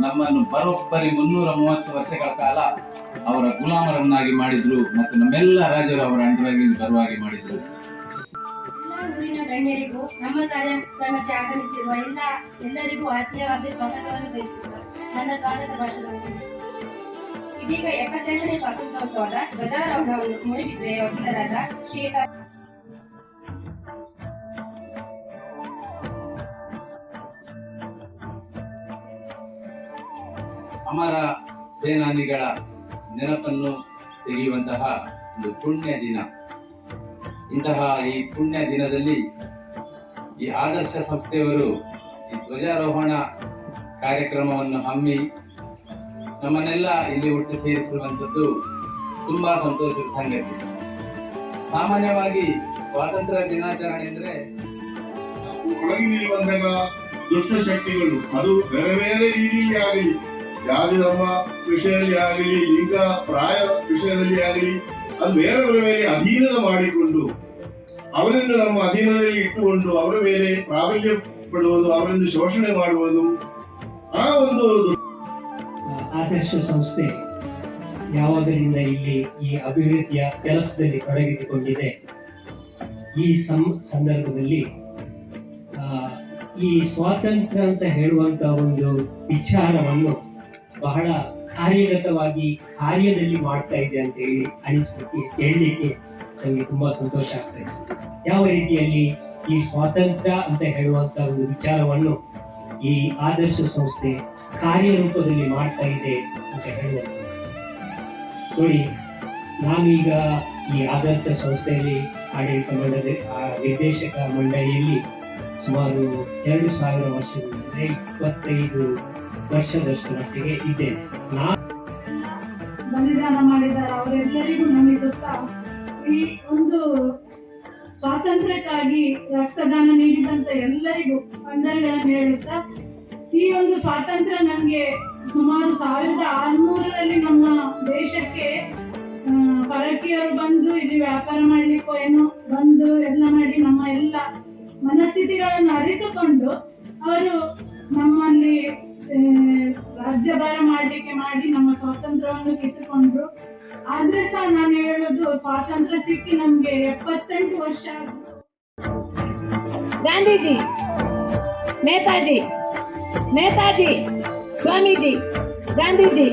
ನಮ್ಮನ್ನು ಬರೋಬ್ಬರಿ ಮುನ್ನೂರ ಮೂವತ್ತು ವರ್ಷಗಳ ಕಾಲ ಅವರ ಗುಲಾಮರನ್ನಾಗಿ ಮಾಡಿದ್ರು ಮತ್ತು ನಮ್ಮೆಲ್ಲ ರಾಜರು ಅವರ ಅಂಡರಾಗಿ ಬರುವಾಗಿ ಮಾಡಿದ್ರು. ನಮ್ಮ ಕಾರ್ಯಕ್ರಮಕ್ಕೆ ಆಗಮಿಸಿರುವ ಎಲ್ಲ, ಎಲ್ಲರಿಗೂ ಆತ್ಮೀಯವಾಗಿ ಸ್ವಾಗತವನ್ನು ನನ್ನ ಸ್ವಾಗತ ಇದೀಗ ಎಪ್ಪತ್ತೆಂಟನೇ ಸ್ವಾತಂತ್ರ್ಯೋತ್ಸವದ ಧ್ವಜಾರೋಹಣವನ್ನು ಮೂಡಿಬಿದ್ರೆಯ ವಕೀಲರಾದ ಶ್ರೀಯುತ ಅಮರ ಸೇನಾನಿಗಳ ನೆನಪನ್ನು ತೆಗೆಯುವಂತಹ ಒಂದು ಪುಣ್ಯ ದಿನ. ಇಂತಹ ಈ ಪುಣ್ಯ ದಿನದಲ್ಲಿ ಈ ಆದರ್ಶ ಸಂಸ್ಥೆಯವರು ಈ ಧ್ವಜಾರೋಹಣ ಕಾರ್ಯಕ್ರಮವನ್ನು ಹಮ್ಮಿ ನಮ್ಮನ್ನೆಲ್ಲ ಇಲ್ಲಿ ಒಟ್ಟು ಸೇರಿಸಿರುವಂಥದ್ದು ತುಂಬಾ ಸಂತೋಷದ ಸಂಗತಿ. ಸಾಮಾನ್ಯವಾಗಿ ಸ್ವಾತಂತ್ರ್ಯ ದಿನಾಚರಣೆ ಅಂದ್ರೆ ದುಷ್ಟ ಶಕ್ತಿಗಳು ಅದು ಬೇರೆ ಬೇರೆ ರೀತಿಯಲ್ಲಿ ಆಗಲಿ ಜಾತಿ ಧರ್ಮ ವಿಷಯದಲ್ಲಿ ಆಗಲಿ ಲಿಂಗ ಪ್ರಾಯ ವಿಷಯದಲ್ಲಿ ಆಗಲಿ, ಅದು ಬೇರೆಯವರ ಮೇಲೆ ಅಧೀನ ಮಾಡಿಕೊಂಡು, ಅವರನ್ನು ನಮ್ಮ ಅಧೀನದಲ್ಲಿ ಇಟ್ಟುಕೊಂಡು, ಅವರ ಮೇಲೆ ಪ್ರಾಬಲ್ಯ ಪಡುವುದು, ಅವರನ್ನು ಶೋಷಣೆ ಮಾಡುವುದು, ಆ ಒಂದು ಆದರ್ಶ ಸಂಸ್ಥೆ ಯಾವಾಗಲಿಂದ ಇಲ್ಲಿ ಈ ಅಭಿವೃದ್ಧಿಯ ಕೆಲಸದಲ್ಲಿ ತೊಡಗಿಸಿಕೊಂಡಿದೆ. ಈ ಸಂದರ್ಭದಲ್ಲಿ ಈ ಸ್ವಾತಂತ್ರ್ಯ ಅಂತ ಹೇಳುವಂತ ಒಂದು ವಿಚಾರವನ್ನು ಬಹಳ ಕಾರ್ಯಗತವಾಗಿ ಕಾರ್ಯದಲ್ಲಿ ಮಾಡ್ತಾ ಇದೆ ಅಂತ ಹೇಳಿ ಅನಿಸ್ಲಿಕ್ಕೆ, ಹೇಳಲಿಕ್ಕೆ ನನಗೆ ತುಂಬಾ ಸಂತೋಷ ಆಗ್ತಾ ಇದೆ. ಯಾವ ರೀತಿಯಲ್ಲಿ ಈ ಸ್ವಾತಂತ್ರ್ಯ ಅಂತ ಹೇಳುವಂತ ಒಂದು ವಿಚಾರವನ್ನು ಈ ಆದರ್ಶ ಸಂಸ್ಥೆ ಕಾರ್ಯರೂಪದಲ್ಲಿ ಮಾಡ್ತಾ ಇದೆ ಅಂತ ಹೇಳುವಂತ ನೋಡಿ, ನಾನೀಗ ಈ ಆದರ್ಶ ಸಂಸ್ಥೆಯಲ್ಲಿ ಆಡಳಿತ ಮಂಡಳಿ ಆ ನಿರ್ದೇಶಕ ಮಂಡಳಿಯಲ್ಲಿ ಸುಮಾರು ಎರಡು ಸಾವಿರ ವರ್ಷದಿಂದ ಇಪ್ಪತ್ತೈದು ವರ್ಷದಷ್ಟು ಮಟ್ಟಿಗೆ ಇದೆ ಬಲಿದಾನ ಮಾಡಿದ್ದಾರೆ ಅವರೆಲ್ಲರಿಗೂ ನಮಿಸುತ್ತಾ ಈ ಒಂದು ಸ್ವಾತಂತ್ರ್ಯಕ್ಕಾಗಿ ರಕ್ತದಾನ ನೀಡಿದಂತ ಎಲ್ಲರಿಗೂ ವಂದನೆಗಳನ್ನು ಹೇಳುತ್ತಾ? ಈ ಒಂದು ಸ್ವಾತಂತ್ರ್ಯ ನಮ್ಗೆ ಸುಮಾರು ಸಾವಿರದ ಆರುನೂರರಲ್ಲಿ ನಮ್ಮ ದೇಶಕ್ಕೆ ಪರಕೀಯರು ಬಂದು ಇಲ್ಲಿ ವ್ಯಾಪಾರ ಮಾಡ್ಲಿಕ್ಕೋ ಏನೋ ಬಂದು ಎಲ್ಲ ಮಾಡಿ ನಮ್ಮ ಎಲ್ಲ ಮನಸ್ಥಿತಿಗಳನ್ನು ಅರಿತುಕೊಂಡು, ಅವರು ನಮ್ಮಲ್ಲಿ ರಾಜ್ಯಭಾರ ಮಾಡ್ಲಿಕ್ಕೆ ಮಾಡಿ ನಮ್ಮ ಸ್ವಾತಂತ್ರ್ಯವನ್ನು ಕಿತ್ತುಕೊಂಡ್ರು ಆದ್ರೆ ಸಹ ನಾನು ಹೇಳೋದು, ಸ್ವಾತಂತ್ರ್ಯ ಸಿಕ್ಕಿ ನಮ್ಗೆ ಎಪ್ಪತ್ತೆಂಟು ವರ್ಷ. ಗಾಂಧೀಜಿ, ನೇತಾಜಿ ನೇತಾಜಿ, ಸ್ವಾಮೀಜಿ, ಗಾಂಧೀಜಿ